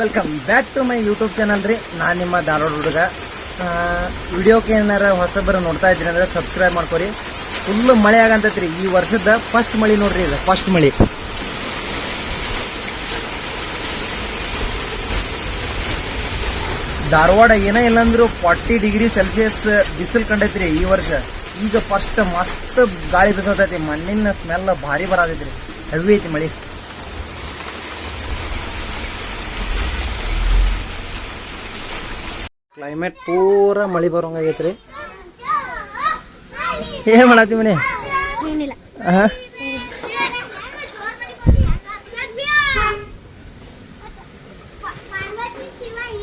Welcome back to my YouTube channel ರೀ. ನಾನು ನಿಮ್ಮ ಧಾರವಾಡ ಹುಡುಗ. ವಿಡಿಯೋಕ್ಕೆ ಏನಾರ ಹೊಸಬರು ನೋಡ್ತಾ ಇದ್ರಿ ಅಂದ್ರೆ ಸಬ್ಸ್ಕ್ರೈಬ್ ಮಾಡ್ಕೊರಿ. ಫುಲ್ ಮಳೆ ಆಗಂತೈತ್ರಿ ಈ ವರ್ಷದ ಫಸ್ಟ್ ಮಳೆ ನೋಡ್ರಿ ಇದು. ಫಸ್ಟ್ ಮಳೆ. ಧಾರವಾಡ ಏನೇ ಇಲ್ಲಾಂದ್ರೂ ಫಾರ್ಟಿ ಡಿಗ್ರಿ ಸೆಲ್ಸಿಯಸ್ ಬಿಸಿಲು ಕಂಡೈತ್ರಿ ಈ ವರ್ಷ. ಈಗ ಫಸ್ಟ್ ಮಸ್ತ್ ಗಾಳಿ ಬಿಸತೈತಿ. ಮಣ್ಣಿನ ಸ್ಮೆಲ್ ಭಾರಿ ಬರತೈತ್ರಿ ಹೆವಿ ಐತಿ ಮಳಿ. ಕ್ಲೈಮೇಟ್ ಪೂರ ಮಳಿ ಬರೋಂಗಾಗೈತ್ರಿ ಏನ್ ಮಾಡತ್ತಿ ಮನೆ?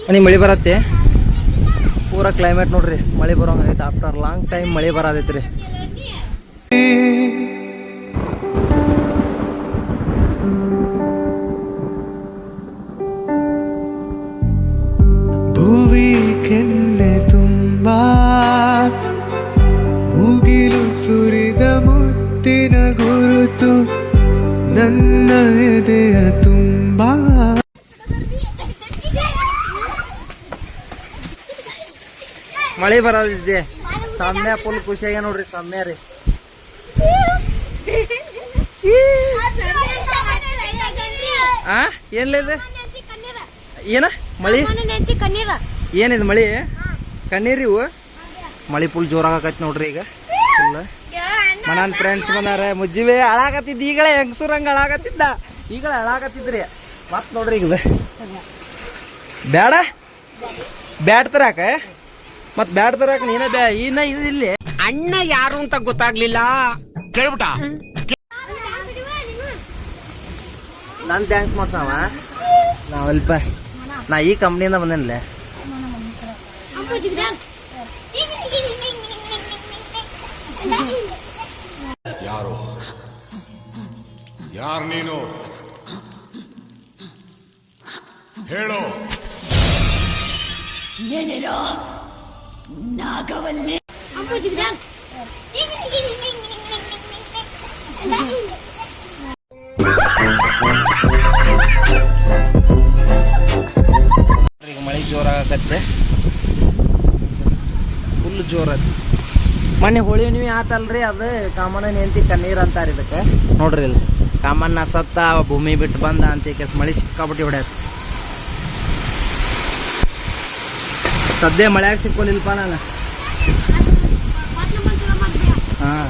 ಮನಿ ಮಳಿ ಬರತ್ತೆ. ಪೂರ ಕ್ಲೈಮೇಟ್ ನೋಡ್ರಿ ಮಳಿ ಬರೋಂಗೈತಿ ಆಫ್ಟರ್ ಲಾಂಗ್ ಟೈಮ್ ಮಳಿ ಬರತೈತ್ರಿ. ತುಂಬ ಮಳೆ ಬರದಿದ್ದೆ ಸಮ್ಯ ಫುಲ್ ಖುಷಿಯಾಗ ನೋಡ್ರಿ ಸಾಮ್ಯ ರೀ. ಆ ಏನ್ಲಿದೆ ಏನ? ಮಳಿ? ಏನಿದ್ ಮಳಿ? ಕಣ್ಣೀರಿ ಇವು? ಮಳಿ ಫುಲ್ ಜೋರಾಗತ್ ನೋಡ್ರಿ ಈಗ. ಫುಲ್ ಮನನ್ ಫ್ರೆಂಡ್ಸ್ ಬಂದಾರ ಮುಜ್ಜಿವೆ ಹಾಳಾಗತ್ತಿದ್ದ ಈಗಲೇ ಹೆಂಗ್ಸೂರ್ ಹಂಗ ಹಾಳಾಗತ್ತಿದ್ದ ಈಗಲೇ ಹಾಳಾಗತ್ತಿದ್ರಿ ಮತ್ ನೋಡ್ರಿ ಈಗ. ಬ್ಯಾಡ? ಬ್ಯಾಡ್ ತರಾಕ ಮತ್ ಬ್ಯಾಡ್ ತರಾಕ ನೀನ ಬ್ಯಾ ಇನ್ನ ಇಲ್ಲಿ. ಅಣ್ಣ ಯಾರು ಅಂತ ಗೊತ್ತಾಗ್ಲಿಲ್ಲ. ಕೇಳ್ಬಿಟ ನಾನ್ ಥ್ಯಾಂಕ್ಸ್ ಮಾಡ್ಸವ ನಾವಲ್ಪ ನಾ ಈ ಕಂಪ್ನಿಯಿಂದ ಬಂದೇನಿಲ್ಲ ಯಾರು ನೀನು? ಹೇಳು. ಈಗ ಮಳೆ ಜೋರಾಗತ್ತೆ ಫುಲ್ ಜೋರ ಮೊನ್ನೆ ಹೋಳಿ ಹುಣ್ಣಿಮೆ ಆತಲ್ರಿ ಅದು ಕಾಮನ ನೆಂತಿ ಕಣ್ಣೀರ್ ಅಂತಾರೆ ಇದಕ್ಕೆ. ನೋಡ್ರಿ ಇಲ್ಲಿ. ಕಾಮಣ್ಣ ಸತ್ತ ಭೂಮಿ ಬಿಟ್ಟು ಬಂದ ಅಂತ ಕೆಸ್ ಮಳೆ ಸಿಕ್ಕಾಬಿಟ್ಟು ಸದ್ಯ ಮಳೆಯಾಗ ಸಿಕ್ಕೊಂಡಿಲ್ಪ ನಾನು ಹಾಂ.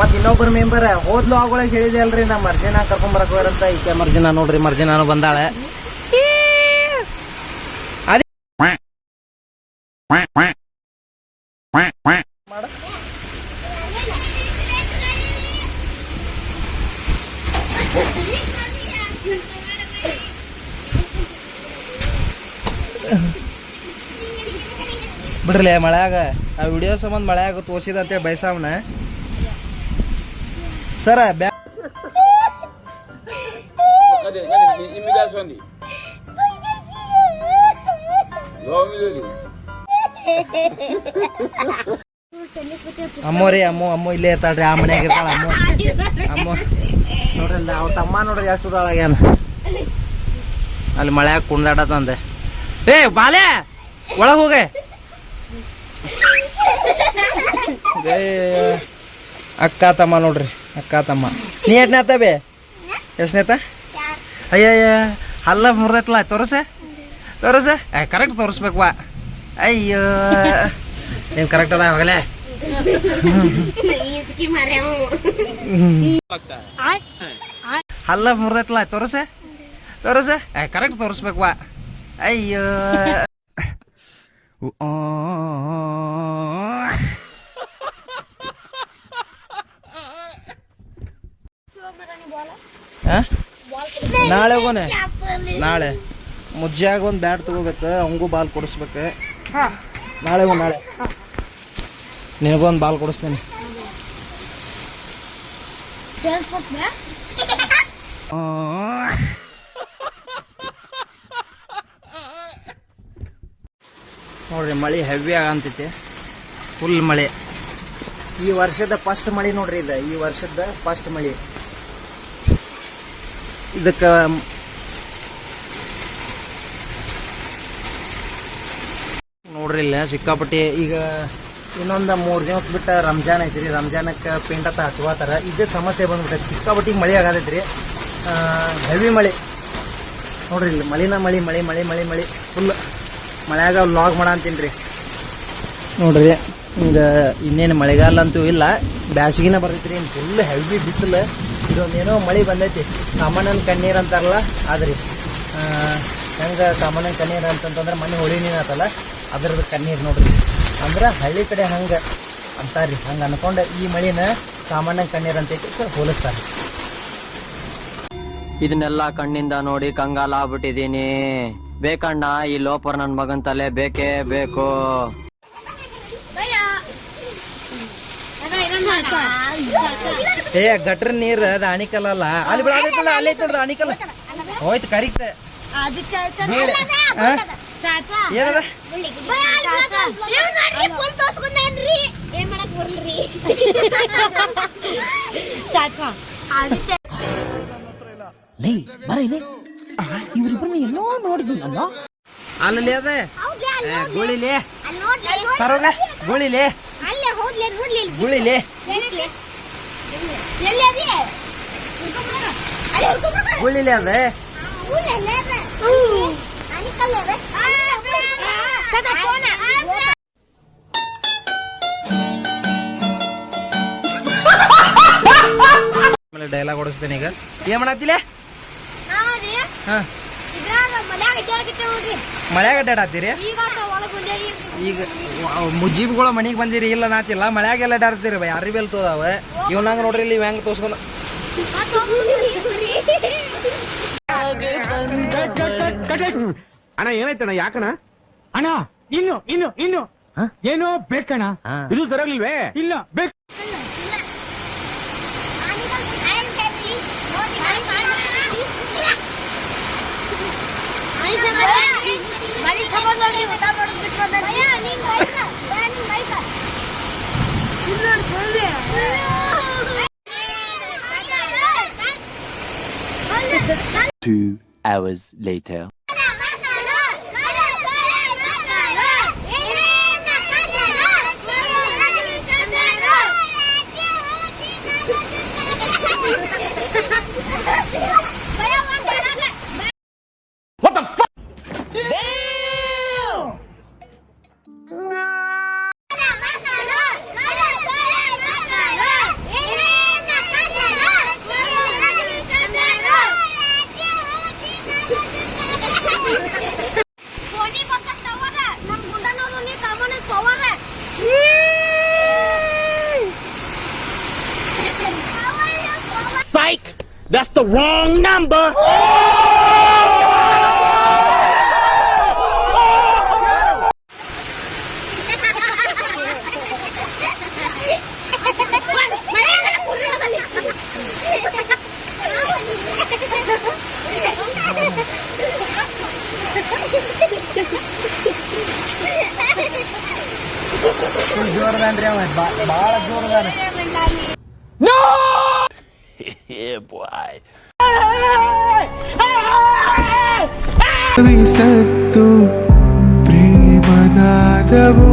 ಮತ್ತು ಮೆಂಬರ್ ಹೋದ್ಲು ಆಗೋಳಗ್ ಹೇಳಿದೆ ಅಲ್ರಿ, ನಾ ಮರ್ಜಿನ ಕರ್ಕೊಂಡ್ ಬರಕ್ ಅಂತ ಈಕೆ ಮರ್ಜಿನ ನೋಡ್ರಿ, ಮರ್ಜಿನಾನು ಬಂದಾಳೆ ಅದೇ ಮಾಡ ಬಿಡ್ರಲೆ ಮಳ್ಯಾಗ, ಆ ವಿಡಿಯೋ ಸಂಬಂಧ ಮಳ್ಯಾಗ ತೋರ್ಸಿದ ಅಂತೇಳಿ ಬಯಸವನ? ಸರ, ಬ್ಯಾ ಅಮ್ಮೋ ರೀ ಅಮ್ಮೋ ಅಮ್ಮೋ ಇಲ್ಲೇ ಇರ್ತಾಳ್ರಿ, ಆ ಮನ್ಯಾಗ ಇರ್ತಾಳ ಅಮ್ಮೋ. ಅಮ್ಮೋ. ನೋಡ್ರಿ, ಅಲ್ಲಿ ಅವ್ರ ತಮ್ಮ ನೋಡ್ರಿ ಎಷ್ಟು ಉದಾಳಾಗ್ಯಾನ ಅಲ್ಲಿ ಮಳ್ಯಾಗ ಕುಣ್ದಾಡತಂದೆ ಏ, ಬಾಲೆ, ಒಳಗ್ ಹೋಗೆ. ಏ, ಅಕ್ಕ ತಮ್ಮ ನೋಡ್ರಿ ಅಕ್ಕ ತಮ್ಮ. ನೀ ಎಷ್ಟನೇತ ಬೇ? ಎಷ್ಟನೇತ ಅಯ್ಯಯ್ಯ ಹಲ್ಲ ಮುರ್ದೈತಲ್ಲ ತೋರಿಸ. ತೋರಸ. ಏ ಕರೆಕ್ಟ್ ತೋರಿಸ್ಬೇಕು ವಾ. ಅಯ್ಯೋ. ನೀನ್ ಕರೆಕ್ಟ್ ಅದ ಹೋಗಲೇ? ಅಲ್ಲ ಮುರ್ದೈತಲ್ಲ ತೋರಿಸ. ತೋರಿಸ. ಏ ಕರೆಕ್ಟ್ ತೋರಿಸ್ಬೇಕು ವಾ. ಅಯ್ಯೋ ಆ? ನಾಳೆ ಹೋಗೋಣ. ನಾಳೆ. ಮುಜ್ಜಾಗ ಒಂದು ಬ್ಯಾಟ್ ತಗೋಬೇಕು ಅವಂಗೂ ಬಾಲ್ ಕೊಡಿಸ್ಬೇಕು. ನಾಳೆ ಹೋಗ್ ನಾಳೆ. ನಿನಗೊಂದು ಬಾಲ್ ಕೊಡಿಸ್ತೀನಿ. ನೋಡ್ರಿ ಮಳೆ ಹೆವಿ ಆಗಂತೈತಿ. ಫುಲ್ ಮಳೆ. ಈ ವರ್ಷದ ಫಸ್ಟ್ ಮಳೆ ನೋಡ್ರಿ ಇದು. ಈ ವರ್ಷದ ಫಸ್ಟ್ ಮಳಿ. ಇದಕ್ಕೆ ನೋಡ್ರಿ ಇಲ್ಲ ಸಿಕ್ಕಾಪಟ್ಟಿ. ಈಗ ಇನ್ನೊಂದು ಮೂರು ದಿವಸ ಬಿಟ್ಟು ರಂಜಾನ್ ಐತ್ರಿ. ರಂಜಾನಕ್ಕೆ ಪೇಂಟ್ ಅಂತ ಹಚ್ಕೋತಾರ ಇದೇ ಸಮಸ್ಯೆ ಬಂದ್ಬಿಟ್ಟೈತಿ. ಸಿಕ್ಕಾಪಟ್ಟಿಗೆ ಮಳೆ ಆಗತೈತ್ರಿ ಹೆವಿ ಮಳೆ. ನೋಡ್ರಿ ಇಲ್ಲಿ ಮಳಿನ ಮಳಿ, ಮಳೆ ಮಳೆ ಮಳೆ ಮಳೆ. ಫುಲ್ ಮಳೆಯಾಗ ಲಾಗ್ ಮಾಡ ಅಂತೀನಿ ನೋಡ್ರಿ ಈಗ ಇನ್ನೇನು ಮಳೆಗಾಲ ಅಂತೂ ಇಲ್ಲ. ಬ್ಯಾಸಿಗಿನ ಬರ್ತೈತ್ರಿ. ಫುಲ್ ಹೆವಿ ಬಿಸಿಲು. ಇದೊಂದು ಏನೋ ಮಳೆ ಬಂದೈತಿ. ಕಾಮಣ್ಣನ ಕಣ್ಣೀರು ಅಂತಾರಲ್ಲ, ಆದ್ರಿ. ಹೆಂಗೆ ಕಾಮಣ್ಣನ ಕಣ್ಣೀರು ಅಂತಂತಂದ್ರೆ ಮನೆ ಹೊಳಿ ನೀರು ಆತಲ್ಲ, ಅದ್ರದ್ದು ಕಣ್ಣೀರು ನೋಡ್ರಿ. ಅಂದ್ರೆ ಹಳ್ಳಿ ಕಡೆ ಹಂಗೆ ಅಂತಾರ್ರಿ. ಹಂಗೆ ಅನ್ಕೊಂಡು ಈ ಮಳಿನ ಕಾಮಣ್ಣನ ಕಣ್ಣೀರು ಅಂತೈತಿ ಹೋಲಿಸ್ತಾರೆ. ಇದನ್ನೆಲ್ಲ ಕಣ್ಣಿಂದ ನೋಡಿ ಕಂಗಾಲ ಆಗ್ಬಿಟ್ಟಿದೀನಿ ಬೇಕಣ್ಣ, ಈ ಲೋಪರ್ ನನ್ನ ಮಗನ್ ತಲೆ ಬೇಕೇ ಬೇಕು. ಏ ಗಟ್ರ ನೀರ್ ಅದ ಅಣಿಕಲ್ ಅಲ್ಲ. ಅಲ್ಲಿ ಬಿಡ ಅಲ್ಲಿ ಅಲ್ಲಿ ಐತ್ ನೋಡ್ದು ಅಣಿಕಲ್. ಹೋಯ್ತು ಕರೆಕ್ಟ್ ಏನದ? ಏನ್ ಮಾಡಕ್ ಬರ್ಲ್ರಿ? ಚಾಚಾ. ಅಲ್ಲಿ ಅದ? ಏ, ಗುಳಿಲಿ. ಗೋಳಿಲಿ ಪರವಾಗ ಗುಳಿಲಿ. ಗುಳಿಲಿ. ಗುಳಿಲಿ ಅದ. ಡೈಲಾಗ್ ಓಡಿಸ್ತೇನೆ ಈಗ. ಏನ್ ಮಾಡತ್ತಿಲ್ಲ ಹಾ. ಮಳ್ಯಾಗ ಅಡ್ಡಾಡತ್ತೀರಿ ಈಗ ಮುಜೀಬ್ಗಳ ಮನಿಗ್ ಬಂದಿರಿ ಇಲ್ಲ ನಾತಿಲ್ಲ ಮಳ್ಯಾಗೆಲ್ಲ ಅಡ್ಡಾಡ್ತೀರಿ ಯಾರಿ ಬೆಲ್ ತೋದಾವ ಇವ್ನಂಗ ನೋಡ್ರಿ ಇಲ್ಲಿ ಹೆಂಗ್ ತೋರ್ಸ್ಕೊಂಡ. ಅಣ್ಣ ಏನಾಯ್ತಣ್ಣ ಯಾಕಣ ಅಣ್ಣ ಇನ್ನು ಇನ್ನು ಇನ್ನು. ಏನೋ ಬೇಕಣ್ಣ. ಇದು ತರಲಿಲ್ವೇ ಇಲ್ಲ ಬೇಕು. ಮಳಿ ಸಮಾನ ನೋಡಿ ಊಟ ಮಾಡೋದು ಬಿಟ್ಟು ಬಂದಾನೆ. ನೀನ್ ಬೈಕ, ಬಾ ನೀನ್ ಬೈಕ. ಇಲ್ಲಿ ನೋಡು, ಬಂದೆ. Two hours later. the wrong number! ಜೋರದಾನ್ರಿ ಅವ ಬಾಳ ಜೋರದಾನ Yeah, boy. విసత్తు ప్రేమనాదవు.